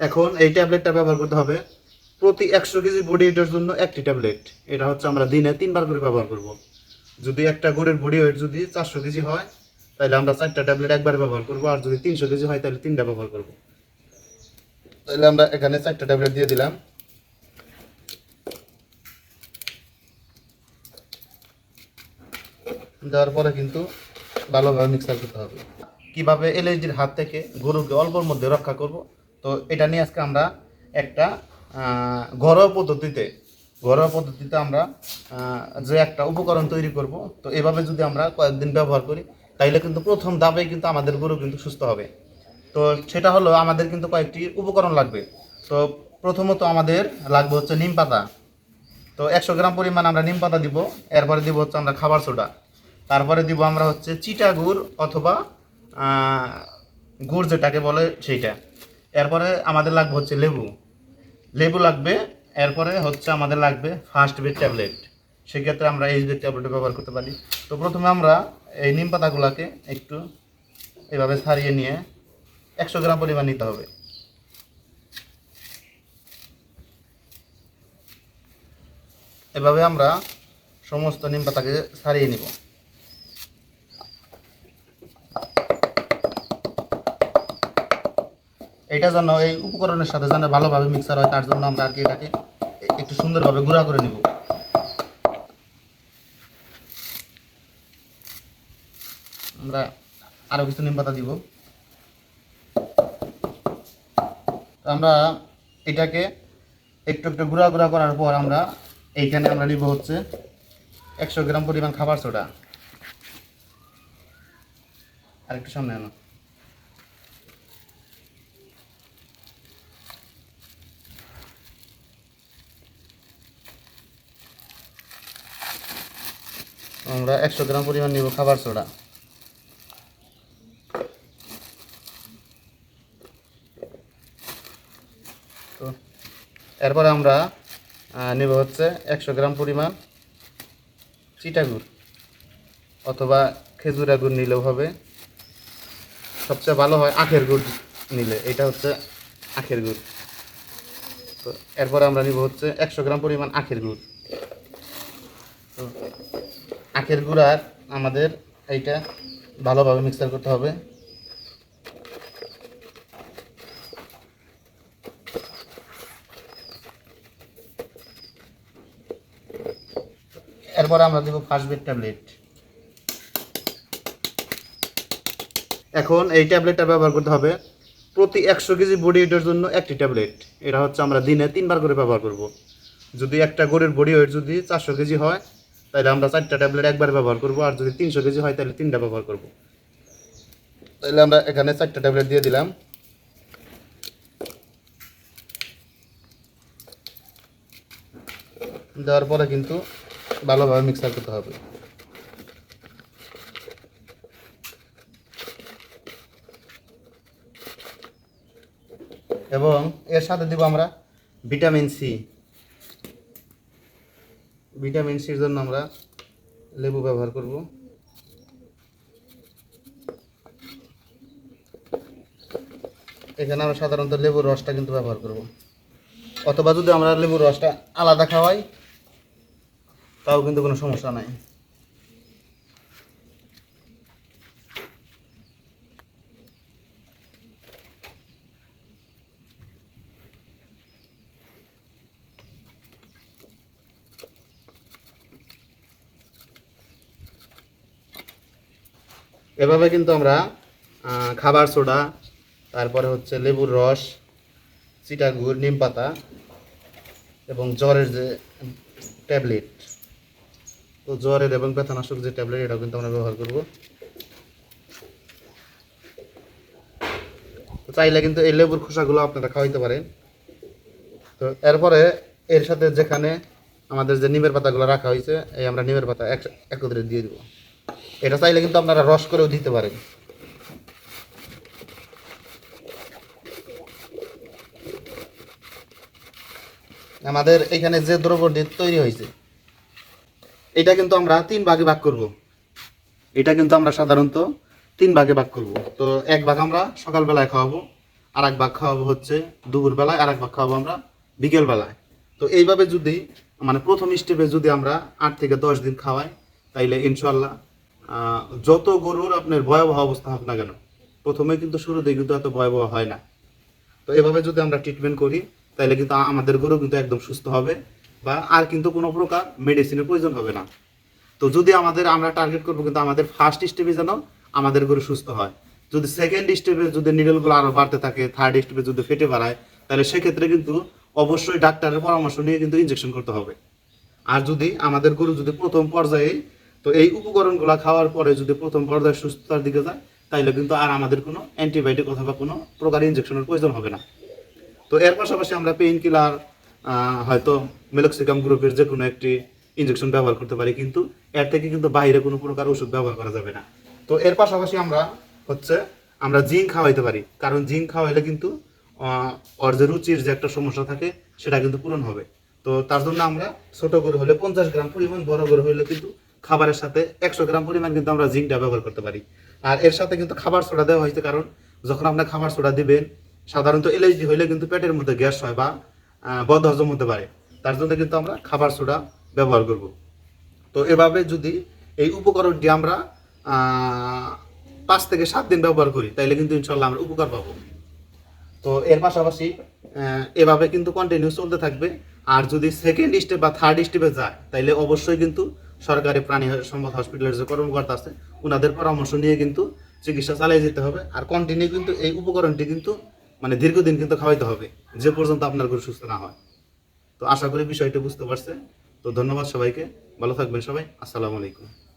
এখন এই ট্যাবলেটটা ব্যবহার করতে হবে প্রতি একশো কেজি বডি ওয়েটের জন্য একটি ট্যাবলেট। এটা হচ্ছে আমরা দিনে তিনবার করে ব্যবহার করব। যদি একটা গরুর বডি ওয়েট যদি চারশো কেজি হয়, তাহলে আমরা চারটা ট্যাবলেট একবার ব্যবহার করব, আর যদি তিনশো কেজি হয়, তাহলে তিনটা ব্যবহার করব। তাহলে আমরা এখানে চারটা ট্যাবলেট দিয়ে দিলাম। দেওয়ার পরে কিন্তু ভালোভাবে মিক্সার করতে হবে। কীভাবে এলএসডির হাত থেকে গরুকে অল্পর মধ্যে রক্ষা করব তো এটা নিয়ে আজকে আমরা একটা ঘরোয়া পদ্ধতিতে ঘরোয়া পদ্ধতিতে আমরা যে একটা উপকরণ তৈরি করব। তো এভাবে যদি আমরা কয়েকদিন ব্যবহার করি, তাইলে কিন্তু প্রথম দাবে কিন্তু আমাদের গরু কিন্তু সুস্থ হবে। তো সেটা হলো আমাদের কিন্তু কয়েকটি উপকরণ লাগবে। তো প্রথমত আমাদের লাগবে হচ্ছে নিম পাতা। তো একশো গ্রাম পরিমাণ আমরা নিম পাতা দিব, এরপরে দিব হচ্ছে আমরা খাবার সোডা। তারপরে দিব আমরা হচ্ছে চিটা গুড় অথবা গুড় যেটাকে বলে সেইটা। এরপরে আমাদের লাগবে হচ্ছে লেবু। লেবু লাগবে, এরপরে হচ্ছে আমাদের লাগবে ফার্স্ট বেড ট্যাবলেট সেক্ষেত্রে আমরা এইচ বেড ট্যাবলেট ব্যবহার করতে পারি। তো প্রথমে আমরা এই নিম পাতাগুলোকে একটু এভাবে ছাড়িয়ে নিয়ে একশো গ্রাম পরিমাণ নিতে হবে। এভাবে আমরা সমস্ত নিম পাতাকে ছাড়িয়ে নিব। এটা যেন এই উপকরণের সাথে যেন ভালোভাবে মিক্সার হয়, তার জন্য আমরা আর কি এটাকে একটু সুন্দরভাবে গুঁড়া করে নিব। আমরা আরও কিছু নিম পাতা দিব। আমরা এটাকে একটু একটু গুঁড়া গুঁড়া করার পর আমরা এইখানে আমরা নিব হচ্ছে একশো গ্রাম পরিমাণ খাবার সোডা। আর একটু সামনে আনো। আমরা একশো গ্রাম পরিমাণ নিব খাবার সোডা। তো এরপরে আমরা নেব হচ্ছে একশো গ্রাম পরিমাণ চিটাগুড় অথবা খেজুরা গুড় নিলেও হবে। সবচেয়ে ভালো হয় আখের গুড় নিলে, এটা হচ্ছে আখের গুড়। তো এরপরে আমরা নিব হচ্ছে একশো গ্রাম পরিমাণ আখের গুড়। তো আখের গুড় আর আমাদের এইটা ভালোভাবে মিক্সার করতে হবে। এরপর আমরা দেবো ফার্স্ট ট্যাবলেট। এখন এই ট্যাবলেটটা ব্যবহার করতে হবে প্রতি একশো কেজি বডি ওয়েটের জন্য একটি ট্যাবলেট। এটা হচ্ছে আমরা দিনে তিনবার করে ব্যবহার করব। যদি একটা গরুর বডি ওয়েট যদি চারশো কেজি হয় তাহলে আমরা চারটা ট্যাবলেট একবার ব্যবহার করব, আর যদি তিনশো কেজি হয় তাহলে তিনটা ব্যবহার করব। তাহলে আমরা এখানে চারটা ট্যাবলেট দিয়ে দিলাম। দেওয়ার পরে কিন্তু ভালোভাবে মিক্সার করতে হবে। এবং এর সাথে দিব আমরা ভিটামিন সি। ভিটামিন সির জন্য আমরা লেবু ব্যবহার করব। এখানে আমরা সাধারণত লেবুর রসটা কিন্তু ব্যবহার করব। অথবা যদি আমরা লেবুর রসটা আলাদা খাওয়াই, তাও কিন্তু কোনো সমস্যা নাই। এভাবে কিন্তু আমরা খাবার সোডা, তারপরে হচ্ছে লেবুর রস চিটাগুড় নিম পাতা এবং জ্বরের যে ট্যাবলেট, তো জ্বরের এবং ব্যথানাশক যে ট্যাবলেট, এটাও কিন্তু আমরা ব্যবহার করব। তো চাইলে কিন্তু এই লেবুর খোসাগুলো আপনারা খাওয়াইতে পারেন। তো এরপরে এর সাথে যেখানে আমাদের যে নিমের পাতাগুলো রাখা হয়েছে, এই আমরা নিমের পাতা এক- একত্রে দিয়ে দিব। এটা চাইলে কিন্তু আপনারা রস করেও দিতে পারেন। আমাদের এখানে যে দ্রব্যটি তৈরি হয়েছে, এটা কিন্তু আমরা তিন ভাগে ভাগ করব। এটা কিন্তু আমরা সাধারণত তিন ভাগে ভাগ করব। তো এক ভাগ আমরা সকালবেলায় খাওয়াবো আর এক ভাগ খাওয়াবো হচ্ছে দুপুর বেলায় আর এক ভাগ খাওয়াবো আমরা বিকেল বেলায় তো এইভাবে যদি মানে প্রথম স্টেপে যদি আমরা আট থেকে দশ দিন খাওয়াই, তাইলে ইনশাল্লাহ যত গরুর আপনার ভয়াবহ অবস্থা হোক না কেন, প্রথমে কিন্তু শুরুতে কিন্তু এত ভয়াবহ হয় না। তো এভাবে যদি আমরা ট্রিটমেন্ট করি, তাহলে কিন্তু আমাদের গরু কিন্তু একদম সুস্থ হবে বা আর কিন্তু কোনো প্রকার মেডিসিনের প্রয়োজন হবে না। তো যদি আমাদের, আমরা টার্গেট করব কিন্তু আমাদের ফার্স্ট স্টেপে যেন আমাদের গরু সুস্থ হয়। যদি সেকেন্ড স্টেপে যদি নিডলগুলো আরও বাড়তে থাকে থার্ড স্টেপে যদি ফেটে বাড়ায়, তাহলে সেক্ষেত্রে কিন্তু অবশ্যই ডাক্তারের পরামর্শ নিয়ে কিন্তু ইনজেকশন করতে হবে। আর যদি আমাদের গরু যদি প্রথম পর্যায়ে তো এই উপকরণগুলো খাওয়ার পরে যদি প্রথম পর্যায়ে সুস্থতার দিকে যায়, তাইলে কিন্তু আর আমাদের কোনো অ্যান্টিবায়োটিক অথবা কোনো প্রকার ইনজেকশনের প্রয়োজন হবে না। তো এর পাশাপাশি আমরা পেইন কিলার হয়তো মেলক্সিকাম গ্রুপের যে কোনো একটি ইনজেকশন ব্যবহার করতে পারি, কিন্তু এর থেকে কিন্তু বাইরে কোনো প্রকার ওষুধ ব্যবহার করা যাবে না। তো এর পাশাপাশি আমরা হচ্ছে, আমরা জিঙ্ক খাওয়াইতে পারি, কারণ জিঙ্ক খাওয়াইলে কিন্তু ওর যে রুচির যে একটা সমস্যা থাকে, সেটা কিন্তু পূরণ হবে। তো তার জন্য আমরা ছোট গরু হলে পঞ্চাশ গ্রাম পরিমাণ, বড় গরু হলে কিন্তু খাবারের সাথে একশো গ্রাম পরিমাণ কিন্তু আমরা জিঙ্কটা ব্যবহার করতে পারি। আর এর সাথে কিন্তু খাবার সোডা দেওয়া হয়েছে কারণ যখন আপনার খাবার সোডা দিবেন, সাধারণত এলএইচডি হলে কিন্তু পেটের মধ্যে গ্যাস হয় বা বদ হজম হতে পারে। তার জন্য কিন্তু আমরা খাবার সোডা ব্যবহার করব। তো এভাবে যদি এই উপকরণটি আমরা পাঁচ থেকে সাত দিন ব্যবহার করি, তাইলে কিন্তু ইনশাল্লাহ আমরা উপকার পাবো। তো এর পাশাপাশি এভাবে কিন্তু কন্টিনিউ চলতে থাকবে। আর যদি সেকেন্ড স্টেপ বা থার্ড স্টেপে যায়, তাইলে অবশ্যই কিন্তু সরকারি প্রাণী সম্পদ হসপিটালের যে কর্মকর্তা আছে ওনাদের পরামর্শ নিয়ে কিন্তু চিকিৎসা চালিয়ে যেতে হবে। আর কন্টিনিউ কিন্তু এই উপকরণটি কিন্তু মানে দীর্ঘদিন কিন্তু খাওয়াইতে হবে, যে পর্যন্ত আপনার গরু সুস্থ না হয়। তো আশা করি বিষয়টি বুঝতে পারছে। তো ধন্যবাদ সবাইকে। ভালো থাকবেন সবাই। আসসালামু আলাইকুম।